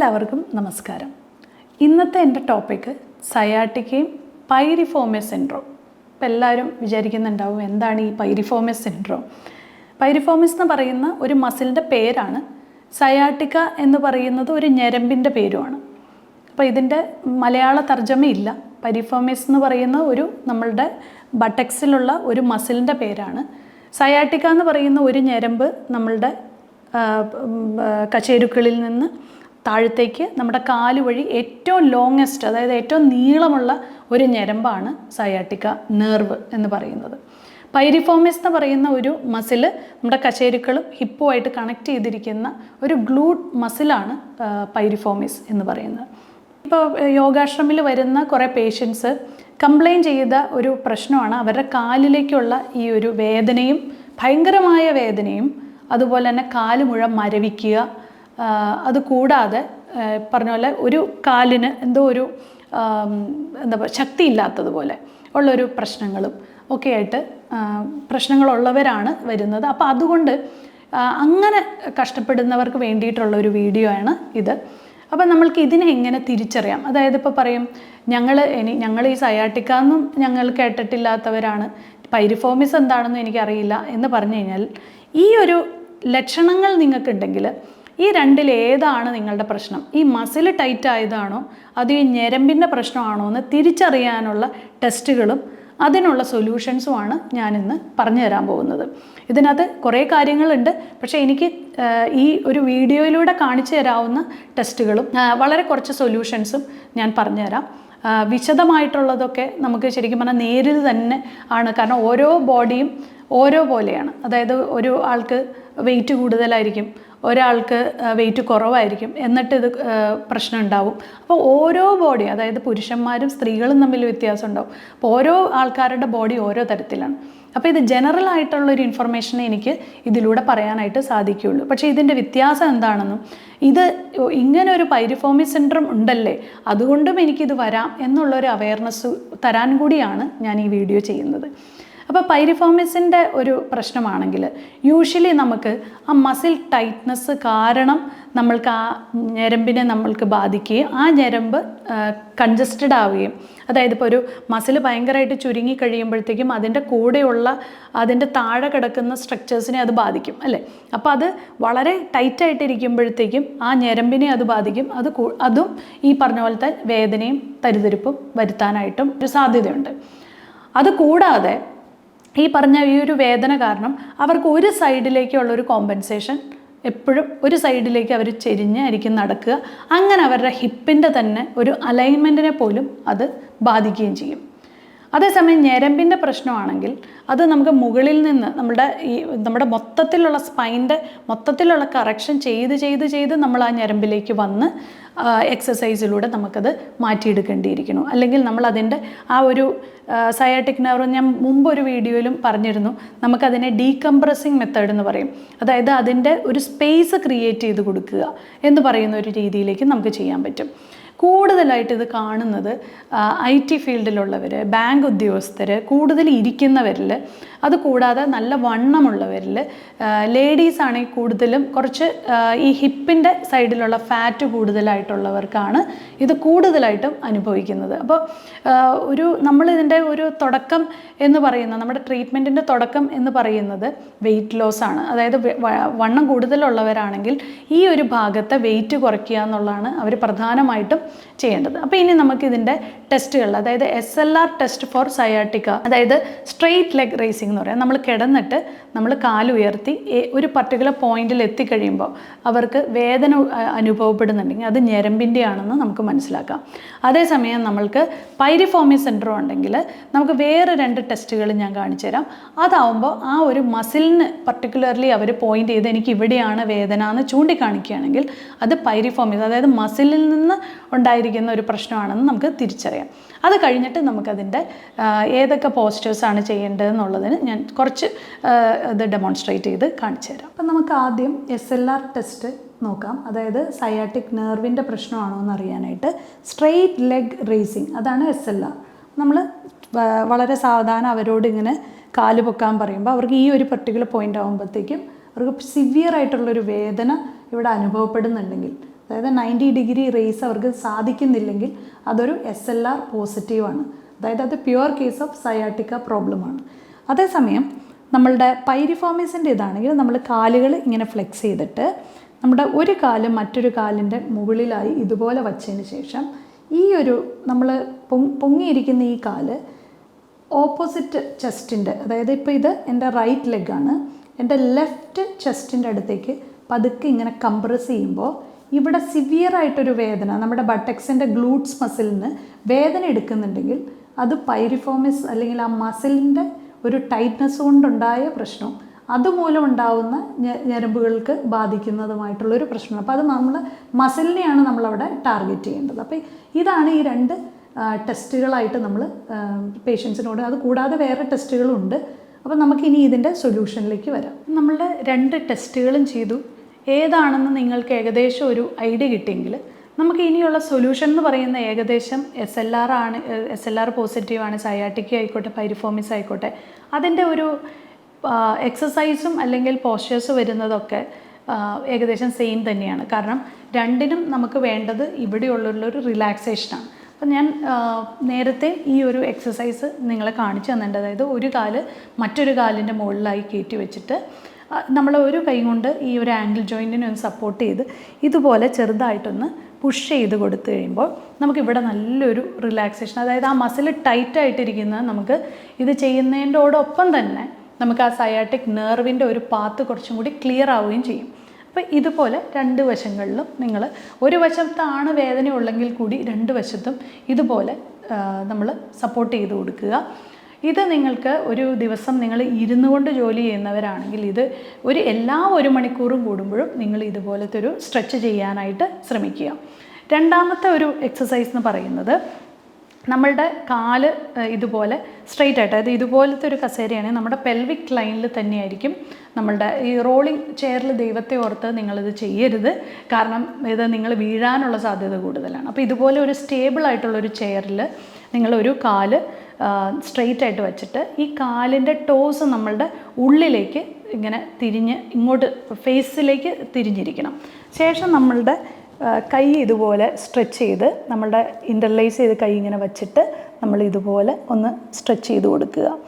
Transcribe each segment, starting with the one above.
എല്ലാവർക്കും നമസ്കാരം. ഇന്നത്തെ എന്റെ ടോപ്പിക്ക് സയാട്ടിക്കയും പൈരിഫോമസ് സിൻഡ്രോം ഇപ്പം എല്ലാവരും വിചാരിക്കുന്നുണ്ടാവും എന്താണ് ഈ പൈരിഫോമസ് സിൻഡ്രോം പൈരിഫോമസ് എന്ന് പറയുന്ന ഒരു മസിലിന്റെ പേരാണ്. സയാട്ടിക്ക എന്ന് പറയുന്നത് ഒരു ഞരമ്പിന്റെ പേരുമാണ്. അപ്പോൾ ഇതിന്റെ മലയാള തർജമയില്ല പരിഫോമിസ് എന്ന് പറയുന്ന ഒരു നമ്മളുടെ ബട്ടക്സിലുള്ള ഒരു മസിലിന്റെ പേരാണ്. സയാട്ടിക്ക എന്ന് പറയുന്ന ഒരു ഞരമ്പ് നമ്മളുടെ കശേരുക്കളിൽ നിന്ന് താഴത്തേക്ക് നമ്മുടെ കാൽ വഴി ഏറ്റവും ലോങ്ങസ്റ്റ് അതായത് ഏറ്റവും നീളമുള്ള ഒരു ഞരമ്പാണ് സയാട്ടിക്ക നെർവ് എന്ന് പറയുന്നത്. പൈരിഫോമിസ് എന്ന് പറയുന്ന ഒരു മസിൽ നമ്മുടെ കശേരുക്കളും ഹിപ്പുമായിട്ട് കണക്ട് ചെയ്തിരിക്കുന്ന ഒരു ഗ്ലൂഡ് മസിലാണ് പൈരിഫോമിസ് എന്ന് പറയുന്നത്. ഇപ്പോൾ യോഗാശ്രമിൽ വരുന്ന കുറേ പേഷ്യൻസ് കംപ്ലൈൻ ചെയ്ത ഒരു പ്രശ്നമാണ് അവരുടെ കാലിലേക്കുള്ള ഈ ഒരു വേദനയും ഭയങ്കരമായ വേദനയും അതുപോലെ തന്നെ കാൽ മുഴുവൻ മരവിക്കുക അത് കൂടാതെ പറഞ്ഞ പോലെ ഒരു കാലിന് എന്തോ ഒരു എന്താ പറയുക ശക്തിയില്ലാത്തതുപോലെ ഉള്ളൊരു പ്രശ്നങ്ങളും ഒക്കെ ആയിട്ട് പ്രശ്നങ്ങളുള്ളവരാണ് വരുന്നത്. അപ്പോൾ അതുകൊണ്ട് അങ്ങനെ കഷ്ടപ്പെടുന്നവർക്ക് വേണ്ടിയിട്ടുള്ള ഒരു വീഡിയോ ആണ് ഇത്. അപ്പം നമ്മൾക്ക് ഇതിനെ എങ്ങനെ തിരിച്ചറിയാം? അതായത് ഇപ്പോൾ പറയും ഞങ്ങൾ ഇനി ഞങ്ങൾ ഈ സയാട്ടിക്കാന്നും ഞങ്ങൾ കേട്ടിട്ടില്ലാത്തവരാണ്. പൈരിഫോമിസ് എന്താണെന്നും എനിക്കറിയില്ല. എന്ന് പറഞ്ഞു കഴിഞ്ഞാൽ ഈ ഒരു ലക്ഷണങ്ങൾ നിങ്ങൾക്കുണ്ടെങ്കിൽ ഈ രണ്ടിൽ ഏതാണ് നിങ്ങളുടെ പ്രശ്നം? ഈ മസിൽ ടൈറ്റ് ആയതാണോ? അത് ഈ ഞരമ്പിന്റെ പ്രശ്നമാണോ എന്ന് തിരിച്ചറിയാനുള്ള ടെസ്റ്റുകളും അതിനുള്ള സൊല്യൂഷൻസുമാണ് ഞാനിന്ന് പറഞ്ഞു തരാൻ പോകുന്നത്. ഇതിനകത്ത് കുറേ കാര്യങ്ങളുണ്ട്. പക്ഷേ എനിക്ക് ഈ ഒരു വീഡിയോയിലൂടെ കാണിച്ചു തരാവുന്ന ടെസ്റ്റുകളും വളരെ കുറച്ച് സൊല്യൂഷൻസും ഞാൻ പറഞ്ഞുതരാം തരാം. വിശദമായിട്ടുള്ളതൊക്കെ നമുക്ക് ശരിക്കും പറഞ്ഞാൽ നേരിൽ തന്നെ ആണ്. കാരണം ഓരോ ബോഡിയും ഓരോ പോലെയാണ്. അതായത് ഒരു ആൾക്ക് വെയിറ്റ് കൂടുതലായിരിക്കും ഒരാൾക്ക് വെയിറ്റ് കുറവായിരിക്കും. എന്നിട്ട് ഇത് പ്രശ്നം ഉണ്ടാവും അപ്പോൾ ഓരോ ബോഡി അതായത് പുരുഷന്മാരും സ്ത്രീകളും തമ്മിൽ വ്യത്യാസം ഉണ്ടാവും അപ്പോൾ ഓരോ ആൾക്കാരുടെ ബോഡി ഓരോ തരത്തിലാണ്. അപ്പോൾ ഇത് ജനറൽ ആയിട്ടുള്ള ഒരു ഇൻഫർമേഷൻ എനിക്ക് ഇതിലൂടെ പറയാനായിട്ട് സാധിക്കുകയുള്ളൂ. പക്ഷേ ഇതിന്റെ വ്യത്യാസം എന്താണെന്നും ഇത് ഇങ്ങനെ ഒരു പൈരിഫോമി സിൻഡ്രം ഉണ്ടല്ലേ അതുകൊണ്ടും എനിക്കിത് വരാം എന്നുള്ളൊരു അവയർനെസ് തരാൻ കൂടിയാണ് ഞാൻ ഈ വീഡിയോ ചെയ്യുന്നത്. അപ്പോൾ പൈരിഫോമിസിന്റെ ഒരു പ്രശ്നമാണെങ്കിൽ യൂഷ്വലി നമുക്ക് ആ മസിൽ ടൈറ്റ്നസ് കാരണം നമ്മൾക്ക് ആ ഞരമ്പിനെ നമ്മൾക്ക് ബാധിക്കുകയും ആ ഞരമ്പ് കൺജസ്റ്റഡ് ആവുകയും അതായത് ഇപ്പോൾ ഒരു മസിൽ ഭയങ്കരമായിട്ട് ചുരുങ്ങി കഴിയുമ്പോഴത്തേക്കും അതിന്റെ കൂടെയുള്ള അതിന്റെ താഴെ കിടക്കുന്ന സ്ട്രക്ചേഴ്സിനെ അത് ബാധിക്കും അല്ലേ? അപ്പോൾ അത് വളരെ ടൈറ്റായിട്ടിരിക്കുമ്പോഴത്തേക്കും ആ ഞരമ്പിനെ അത് ബാധിക്കും. അത് അതും ഈ പറഞ്ഞ പോലത്തെ വേദനയും തരിതരിപ്പും വരുത്താനായിട്ടും ഒരു സാധ്യതയുണ്ട്. അത് കൂടാതെ ഈ പറഞ്ഞ ഈ ഒരു വേദന കാരണം അവർക്ക് ഒരു സൈഡിലേക്കുള്ള ഒരു കോമ്പൻസേഷൻ എപ്പോഴും ഒരു സൈഡിലേക്ക് അവർ ചെരിഞ്ഞായിരിക്കും നടക്കുക. അങ്ങനെ അവരുടെ ഹിപ്പിന്റെ തന്നെ ഒരു അലൈൻമെന്റിനെ പോലും അത് ബാധിക്കുകയും ചെയ്യും. അതേസമയം ഞരമ്പിന്റെ പ്രശ്നമാണെങ്കിൽ അത് നമുക്ക് മുകളിൽ നിന്ന് നമ്മുടെ ഈ നമ്മുടെ മൊത്തത്തിലുള്ള സ്പൈന്റെ മൊത്തത്തിലുള്ള കറക്ഷൻ ചെയ്ത് ചെയ്ത് ചെയ്ത് നമ്മൾ ആ ഞരമ്പിലേക്ക് വന്ന് എക്സസൈസിലൂടെ നമുക്കത് മാറ്റിയെടുക്കേണ്ടിയിരിക്കുന്നു. അല്ലെങ്കിൽ നമ്മൾ അതിന്റെ ആ ഒരു സയാട്ടിക് നെർവ് ഞാൻ മുമ്പ് ഒരു വീഡിയോയിലും പറഞ്ഞിരുന്നു. നമുക്കതിനെ ഡീകംപ്രസിങ് മെത്തേഡ് എന്ന് പറയും. അതായത് അതിന്റെ ഒരു സ്പേസ് ക്രിയേറ്റ് ചെയ്ത് കൊടുക്കുക എന്ന് പറയുന്ന ഒരു രീതിയിലേക്ക് നമുക്ക് ചെയ്യാൻ പറ്റും. കൂടുതലായിട്ട് ഇത് കാണുന്നത് ഐ ടി ഫീൽഡിലുള്ളവർ ബാങ്ക് ഉദ്യോഗസ്ഥർ കൂടുതൽ ഇരിക്കുന്നവരിൽ അതുകൂടാതെ നല്ല വണ്ണമുള്ളവരിൽ ലേഡീസ് ആണെങ്കിൽ കൂടുതലും കുറച്ച് ഈ ഹിപ്പിന്റെ സൈഡിലുള്ള ഫാറ്റ് കൂടുതലായിട്ടുള്ളവർക്കാണ് ഇത് കൂടുതലായിട്ടും അനുഭവിക്കുന്നത്. അപ്പോൾ ഒരു നമ്മളിതിന്റെ ഒരു തുടക്കം എന്ന് പറയുന്ന നമ്മുടെ ട്രീറ്റ്മെന്റിന്റെ തുടക്കം എന്ന് പറയുന്നത് വെയിറ്റ് ലോസ് ആണ്. അതായത് വണ്ണം കൂടുതലുള്ളവരാണെങ്കിൽ ഈ ഒരു ഭാഗത്തെ വെയിറ്റ് കുറയ്ക്കുക എന്നുള്ളതാണ് അവർ പ്രധാനമായിട്ടും ചെയ്യേണ്ടത്. അപ്പോൾ ഇനി നമുക്ക് ഇതിന്റെ ടെസ്റ്റുകൾ അതായത് S L R test for sciatica അതായത് സ്ട്രെയിറ്റ് ലെഗ് റേസിംഗ് എന്ന് പറയാം. നമ്മൾ കിടന്നിട്ട് നമ്മൾ കാലുയർത്തി ഒരു പർട്ടിക്കുലർ പോയിന്റിൽ എത്തിക്കഴിയുമ്പോൾ അവർക്ക് വേദന അനുഭവപ്പെടുന്നുണ്ടെങ്കിൽ അത് ഞരമ്പിന്റെ ആണെന്ന് നമുക്ക് മനസ്സിലാക്കാം. അതേസമയം നമ്മൾക്ക് പൈരിഫോമി സെന്ററും ഉണ്ടെങ്കിൽ നമുക്ക് വേറെ രണ്ട് ടെസ്റ്റുകൾ ഞാൻ കാണിച്ചു തരാം. അതാവുമ്പോൾ ആ ഒരു മസിലിന് പർട്ടിക്കുലർലി അവർ പോയിന്റ് ചെയ്ത് എനിക്ക് ഇവിടെയാണ് വേദന എന്ന് ചൂണ്ടിക്കാണിക്കുകയാണെങ്കിൽ അത് പൈരിഫോമിസ് അതായത് മസിലിൽ നിന്ന് ഉണ്ടായിരിക്കുന്ന ഒരു പ്രശ്നമാണെന്ന് നമുക്ക് തിരിച്ചറിയാം. അത് കഴിഞ്ഞിട്ട് നമുക്കതിന്റെ ഏതൊക്കെ പോസ്റ്റേഴ്സാണ് ചെയ്യേണ്ടതെന്നുള്ളതിന് ഞാൻ കുറച്ച് ഇത് ഡെമോൺസ്ട്രേറ്റ് ചെയ്ത് കാണിച്ചു തരാം. അപ്പം നമുക്ക് ആദ്യം എസ് എൽ ആർ ടെസ്റ്റ് നോക്കാം. അതായത് സയാറ്റിക് നെർവിന്റെ പ്രശ്നമാണോ എന്ന് അറിയാനായിട്ട് സ്ട്രെയിറ്റ് ലെഗ് റേസിങ് അതാണ് എസ് എൽ ആർ നമ്മൾ വളരെ സാവധാനം അവരോട് ഇങ്ങനെ കാൽ പൊക്കാൻ പറയുമ്പോൾ അവർക്ക് ഈ ഒരു പർട്ടിക്കുലർ പോയിന്റ് ആകുമ്പോഴത്തേക്കും അവർക്ക് സിവിയർ ആയിട്ടുള്ളൊരു വേദന ഇവിടെ അനുഭവപ്പെടുന്നുണ്ടെങ്കിൽ അതായത് നയന്റി ഡിഗ്രി റേസ് അവർക്ക് സാധിക്കുന്നില്ലെങ്കിൽ അതൊരു എസ് എൽ ആർ പോസിറ്റീവാണ് അതായത് അത് പ്യുവർ കേസ് ഓഫ് സയാട്ടിക്ക പ്രോബ്ലമാണ് അതേസമയം നമ്മളുടെ പൈരിഫോമിസിന്റെ ഇതാണെങ്കിൽ നമ്മൾ കാലുകൾ ഇങ്ങനെ ഫ്ലെക്സ് ചെയ്തിട്ട് നമ്മുടെ ഒരു കാൽ മറ്റൊരു കാലിന്റെ മുകളിലായി ഇതുപോലെ വച്ചതിന് ശേഷം ഈ ഒരു നമ്മൾ പൊങ്ങിയിരിക്കുന്ന ഈ കാൽ ഓപ്പോസിറ്റ് ചെസ്റ്റിന്റെ അതായത് ഇപ്പോൾ ഇത് എന്റെ റൈറ്റ് ലെഗാണ് എന്റെ ലെഫ്റ്റ് ചെസ്റ്റിന്റെ അടുത്തേക്ക് പതുക്കെ ഇങ്ങനെ കംപ്രസ് ചെയ്യുമ്പോൾ ഇവിടെ സിവിയർ ആയിട്ടൊരു വേദന നമ്മുടെ ബട്ടക്സിന്റെ ഗ്ലൂട്ട്സ് മസിലിന് വേദന എടുക്കുന്നുണ്ടെങ്കിൽ അത് പൈരിഫോമിസ് അല്ലെങ്കിൽ ആ മസിലിന്റെ ഒരു ടൈറ്റ്നസ് കൊണ്ടുണ്ടായ പ്രശ്നം. അതുമൂലം ഉണ്ടാവുന്ന ഞരമ്പുകൾക്ക് ബാധിക്കുന്നതുമായിട്ടുള്ളൊരു പ്രശ്നമാണ്. അപ്പോൾ അത് നമ്മൾ മസിലിനെയാണ് നമ്മളവിടെ ടാർഗറ്റ് ചെയ്യേണ്ടത്. അപ്പോൾ ഇതാണ് ഈ രണ്ട് ടെസ്റ്റുകളായിട്ട് നമ്മൾ പേഷ്യൻസിനോട് അത് കൂടാതെ വേറെ ടെസ്റ്റുകളുണ്ട് അപ്പോൾ നമുക്കിനി ഇതിന്റെ സൊല്യൂഷനിലേക്ക് വരാം. നമ്മളുടെ രണ്ട് ടെസ്റ്റുകളും ചെയ്തു. ഏതാണെന്ന് നിങ്ങൾക്ക് ഏകദേശം ഒരു ഐഡിയ കിട്ടിയെങ്കിൽ നമുക്ക് ഇനിയുള്ള സൊല്യൂഷൻ എന്ന് പറയുന്ന ഏകദേശം എസ് എൽ ആർ ആണ് എസ് എൽ ആർ പോസിറ്റീവ് ആണ് സയാട്ടിക്ക ആയിക്കോട്ടെ പൈരിഫോമിസ് ആയിക്കോട്ടെ. അതിന്റെ ഒരു എക്സസൈസും അല്ലെങ്കിൽ പോസ്റ്റേഴ്സ് വരുന്നതൊക്കെ ഏകദേശം സെയിം തന്നെയാണ്. കാരണം രണ്ടിനും നമുക്ക് വേണ്ടത് ഇവിടെയുള്ളൊരു റിലാക്സേഷനാണ് അപ്പം ഞാൻ നേരത്തെ ഈ ഒരു എക്സസൈസ് നിങ്ങളെ കാണിച്ചു തന്നിട്ടുണ്ട്. അതായത് ഒരു കാൽ മറ്റൊരു കാലിന്റെ മുകളിലായി കയറ്റി വെച്ചിട്ട് നമ്മൾ ഒരു കൈ കൊണ്ട് ഈ ഒരു ആംഗിൾ ജോയിന്റിനെ ഒന്ന് സപ്പോർട്ട് ചെയ്ത് ഇതുപോലെ ചെറുതായിട്ടൊന്ന് പുഷ് ചെയ്ത് കൊടുത്തു കഴിയുമ്പോൾ നമുക്കിവിടെ നല്ലൊരു റിലാക്സേഷൻ അതായത് ആ മസിൽ ടൈറ്റായിട്ടിരിക്കുന്നത് നമുക്ക് ഇത് ചെയ്യുന്നതിന്റെയോടൊപ്പം തന്നെ നമുക്ക് ആ സയാട്ടിക് നെർവിന്റെ ഒരു പാത്ത് കുറച്ചും കൂടി ക്ലിയർ ആവുകയും ചെയ്യും. അപ്പോൾ ഇതുപോലെ രണ്ട് വശങ്ങളിലും നിങ്ങൾ ഒരു വശത്താണ് വേദന ഉള്ളെങ്കിൽ കൂടി രണ്ട് വശത്തും ഇതുപോലെ നമ്മൾ സപ്പോർട്ട് ചെയ്ത് കൊടുക്കുക. ഇത് നിങ്ങൾക്ക് ഒരു ദിവസം നിങ്ങൾ ഇരുന്നു കൊണ്ട് ജോലി ചെയ്യുന്നവരാണെങ്കിൽ ഇത് ഒരു എല്ലാ ഒരു മണിക്കൂറും കൂടുമ്പോഴും നിങ്ങൾ ഇതുപോലത്തെ ഒരു സ്ട്രെച്ച് ചെയ്യാനായിട്ട് ശ്രമിക്കുക. രണ്ടാമത്തെ ഒരു എക്സസൈസ് എന്ന് പറയുന്നത് നമ്മളുടെ കാൽ ഇതുപോലെ സ്ട്രെയിറ്റ് ആയിട്ട് അതായത് ഇതുപോലത്തെ ഒരു കസേരയാണെങ്കിൽ നമ്മുടെ പെൽവിക് ലൈനിൽ തന്നെയായിരിക്കും നമ്മളുടെ ഈ റോളിംഗ് ചെയറിൽ ദൈവത്തെ ഓർത്ത് നിങ്ങളിത് ചെയ്യരുത്. കാരണം ഇത് നിങ്ങൾ വീഴാനുള്ള സാധ്യത കൂടുതലാണ്. അപ്പോൾ ഇതുപോലെ ഒരു സ്റ്റേബിൾ ആയിട്ടുള്ള ഒരു ചെയറിൽ നിങ്ങളൊരു കാൽ സ്ട്രെയിറ്റ് ആയിട്ട് വെച്ചിട്ട് ഈ കാലിന്റെ ടോസ് നമ്മളുടെ ഉള്ളിലേക്ക് ഇങ്ങനെ തിരിഞ്ഞ് ഇങ്ങോട്ട് ഫേസിലേക്ക് തിരിഞ്ഞിരിക്കണം. ശേഷം നമ്മളുടെ കൈ ഇതുപോലെ സ്ട്രെച്ച് ചെയ്ത് നമ്മളുടെ ഇന്റർലൈസ് ചെയ്ത് കൈ ഇങ്ങനെ വച്ചിട്ട് നമ്മൾ ഇതുപോലെ ഒന്ന് സ്ട്രെച്ച് ചെയ്ത് കൊടുക്കുക.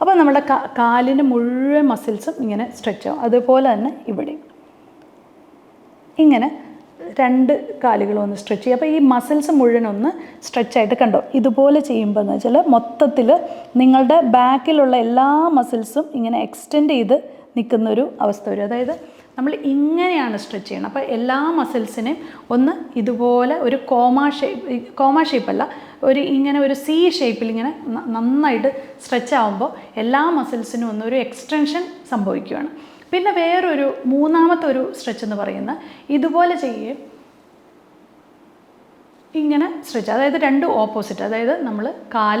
അപ്പോൾ നമ്മുടെ കാ- കാലിന് മുഴുവൻ മസിൽസും ഇങ്ങനെ സ്ട്രെച്ച് ആവും. അതുപോലെ തന്നെ ഇവിടെ ഇങ്ങനെ രണ്ട് കാലുകളും ഒന്ന് സ്ട്രെച്ച് ചെയ്യുക. അപ്പോൾ ഈ മസിൽസ് മുഴുവൻ ഒന്ന് സ്ട്രെച്ച് ആയിട്ട് കണ്ടോ? ഇതുപോലെ ചെയ്യുമ്പോൾ എന്ന് വെച്ചാൽ മൊത്തത്തിൽ നിങ്ങളുടെ ബാക്കിലുള്ള എല്ലാ മസിൽസും ഇങ്ങനെ എക്സ്റ്റെൻഡ് ചെയ്ത് നിൽക്കുന്ന ഒരു അവസ്ഥ വരും. അതായത് നമ്മൾ ഇങ്ങനെയാണ് സ്ട്രെച്ച് ചെയ്യണം അപ്പോൾ എല്ലാ മസിൽസിനെയും ഒന്ന് ഇതുപോലെ ഒരു കോമാ ഷേപ്പ് കോമാ ഷേപ്പല്ല ഒരു ഇങ്ങനെ ഒരു സി ഷേപ്പിൽ ഇങ്ങനെ നന്നായിട്ട് സ്ട്രെച്ച് ആവുമ്പോൾ എല്ലാ മസിൽസിനും ഒന്ന് ഒരു എക്സ്റ്റൻഷൻ സംഭവിക്കുകയാണ് പിന്നെ വേറൊരു മൂന്നാമത്തെ ഒരു സ്ട്രെച്ച് എന്ന് പറയുന്ന ഇതുപോലെ ചെയ്യുകയും ഇങ്ങനെ സ്ട്രെച്ച് അതായത് രണ്ട് ഓപ്പോസിറ്റ് അതായത് നമ്മൾ കാൽ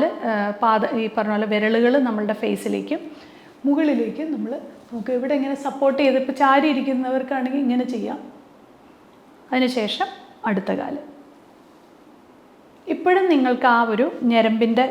പാദ ഈ പറഞ്ഞ പോലെ വിരലുകൾ നമ്മളുടെ ഫേസിലേക്കും മുകളിലേക്കും നമ്മൾ നമുക്ക് ഇവിടെ ഇങ്ങനെ സപ്പോർട്ട് ചെയ്ത് ഇപ്പോൾ ചാരി ഇരിക്കുന്നവർക്കാണെങ്കിൽ ഇങ്ങനെ ചെയ്യാം. അതിനുശേഷം അടുത്ത കാൽ. ഇപ്പോഴും നിങ്ങൾക്ക് ആ ഒരു ഞരമ്പിന്റെ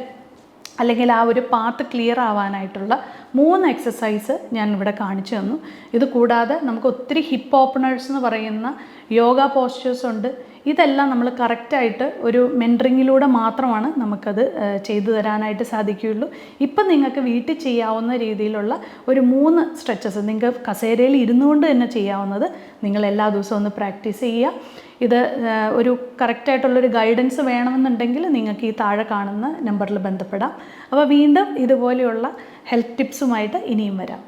അല്ലെങ്കിൽ ആ ഒരു പാത്ത് ക്ലിയർ ആവാനായിട്ടുള്ള മൂന്ന് എക്സസൈസ് ഞാൻ ഇവിടെ കാണിച്ചു തന്നു. ഇത് കൂടാതെ നമുക്ക് ഒത്തിരി ഹിപ്പ് ഓപ്പണേഴ്സ് എന്ന് പറയുന്ന യോഗ പോസ്റ്റേഴ്സ് ഉണ്ട്. ഇതെല്ലാം നമ്മൾ കറക്റ്റായിട്ട് ഒരു മെന്ററിങ്ങിലൂടെ മാത്രമാണ് നമുക്കത് ചെയ്തു തരാനായിട്ട് സാധിക്കുകയുള്ളൂ. ഇപ്പം നിങ്ങൾക്ക് വീട്ടിൽ ചെയ്യാവുന്ന രീതിയിലുള്ള ഒരു മൂന്ന് സ്ട്രെച്ചസ് നിങ്ങൾക്ക് കസേരയിൽ ഇരുന്നു കൊണ്ട് തന്നെ ചെയ്യാവുന്നത് നിങ്ങൾ എല്ലാ ദിവസവും ഒന്ന് പ്രാക്ടീസ് ചെയ്യുക. ഇത് ഒരു കറക്റ്റായിട്ടുള്ളൊരു ഗൈഡൻസ് വേണമെന്നുണ്ടെങ്കിൽ നിങ്ങൾക്ക് ഈ താഴെ കാണുന്ന നമ്പറിൽ ബന്ധപ്പെടാം. അപ്പോൾ വീണ്ടും ഇതുപോലെയുള്ള ഹെൽത്ത് ടിപ്സുമായിട്ട് ഇനിയും വരാം.